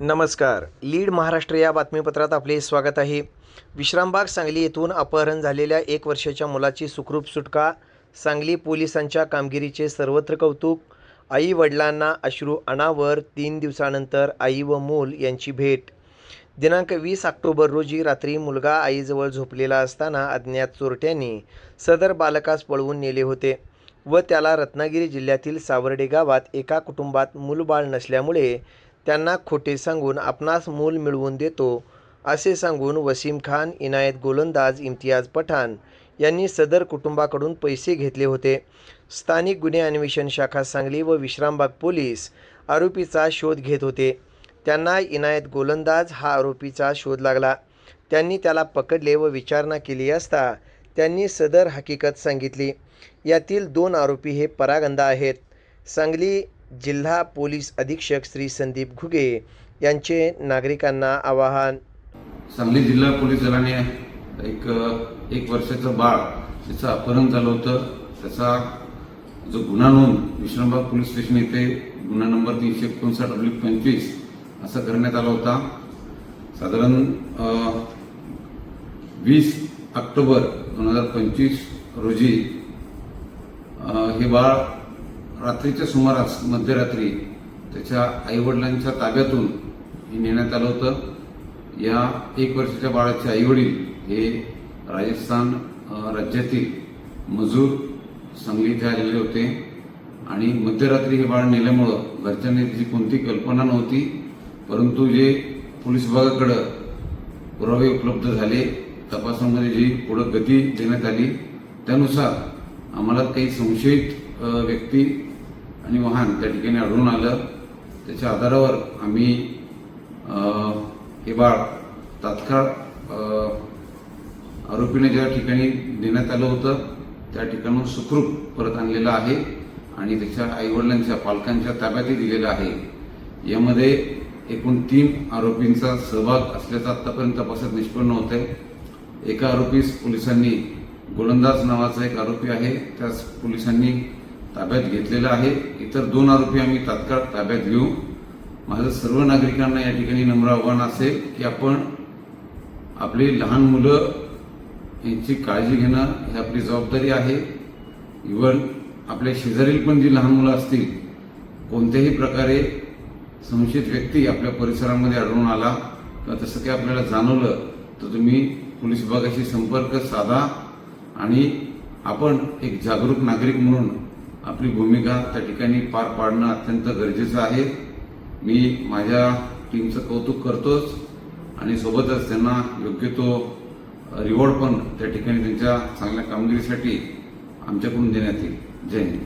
नमस्कार. लीड महाराष्ट्र या बातमीपत्रात आपले स्वागत आहे. विश्रामबाग सांगली येथून अपहरण झालेल्या एक वर्षाच्या मुलाची सुखरूप सुटका. सांगली पोलिसांच्या कामगिरीचे सर्वत्र कौतुक. आई वडिलांना अश्रू अनावर तीन दिवसानंतर आई व मूल यांची भेट. दिनांक वीस ऑक्टोबर रोजी रात्री मुलगा आईजवळ झोपलेला असताना अज्ञात चोरट्यांनी सदर बालकास पळवून नेले होते व त्याला रत्नागिरी जिल्ह्यातील सावर्डे गावात एका कुटुंबात मूलबाळ नसल्यामुळे त्यांना खोटे सांगून आपणास मूल मिळवून देतो असे सांगून वसीम खान इनायत गोलंदाज इम्तियाज पठाण यांनी सदर कुटुंबाकडून पैसे घेतले होते. स्थानिक गुन्हे अन्वेषण शाखा सांगली व विश्रामबाग पोलीस आरोपीचा शोध घेत होते. त्यांना इनायत गोलंदाज हा आरोपीचा शोध लागला. त्यांनी त्याला पकडले व विचारणा केली असता त्यांनी सदर हकीकत सांगितली. यातील दोन आरोपी हे परागंदा आहेत. सांगली जिल्हा पोलीस अधीक्षक श्री संदीप घुगे यांचे नागरिकांना आवाहन. सांगली जिल्हा पोलीस दलाने एक एक वर्षाचं बाळ त्याचं अपहरण झालं होतं त्याचा जो गुन्हा नोंद विश्रामबाग पोलीस स्टेशन येथे गुन्हा नंबर तीनशे एकोणसाठ डब्ल्यू पंचवीस असा करण्यात आला होता. साधारण वीस ऑक्टोबर दोन हजार पंचवीस रोजी हे बाळ रात्रीच्या सुमारास मध्यरात्री त्याच्या आईवडिलांच्या ताब्यातून हे नेण्यात आलं होतं. या एक वर्षाच्या बाळाचे आईवडील हे राजस्थान राज्यातील मजूर सांगली इथे आलेले होते. आणि मध्यरात्री हे बाळ नेल्यामुळं घरच्यांनी त्याची कोणती कल्पना नव्हती परंतु जे पोलीस विभागाकडं पुरावे उपलब्ध झाले तपासामध्ये जी पुढं गती देण्यात आली त्यानुसार आम्हाला काही संशयित व्यक्ती आणि वाहन त्या ठिकाणी आढळून आलं. त्याच्या आधारावर आम्ही हे बाळ तात्काळ आरोपीने ज्या ठिकाणी देण्यात आलं होतं त्या ठिकाणून सुखरूप परत आणलेलं आहे आणि त्याच्या आईवडिलांच्या पालकांच्या ताब्यातही दिलेलं आहे. यामध्ये एकूण तीन आरोपींचा सहभाग असल्याचं आत्तापर्यंत तपासात निष्पन्न होत आहे एका आरोपीस पोलिसांनी गोलंदाज नावाचा एक आरोपी आहे. त्यास पोलिसांनी ताब्यात घेतलेला आहे. इतर दोन आरोपी आम्ही तात्काळ ताब्यात घेऊ. माझं सर्व नागरिकांना या ठिकाणी नम्र आव्हान असेल की आपण आपली लहान मुलं यांची काळजी घेणं ही आपली जबाबदारी आहे. इवन आपल्या शेजारील पण जी लहान मुलं असतील कोणत्याही प्रकारे संशयित व्यक्ती आपल्या परिसरामध्ये आढळून आला किंवा तसं काही आपल्याला जाणवलं तर तुम्ही पोलीस विभागाशी संपर्क साधा आणि आपण एक जागरूक नागरिक म्हणून आपली भूमिका त्या ठिकाणी पार पाडणं अत्यंत गरजेचं आहे. मी माझ्या टीमचं कौतुक करतोच आणि सोबतच त्यांना योग्य तो रिवॉर्ड पण त्या ठिकाणी त्यांच्या चांगल्या कामगिरीसाठी आमच्याकडून देण्यात येईल. जय हिंद.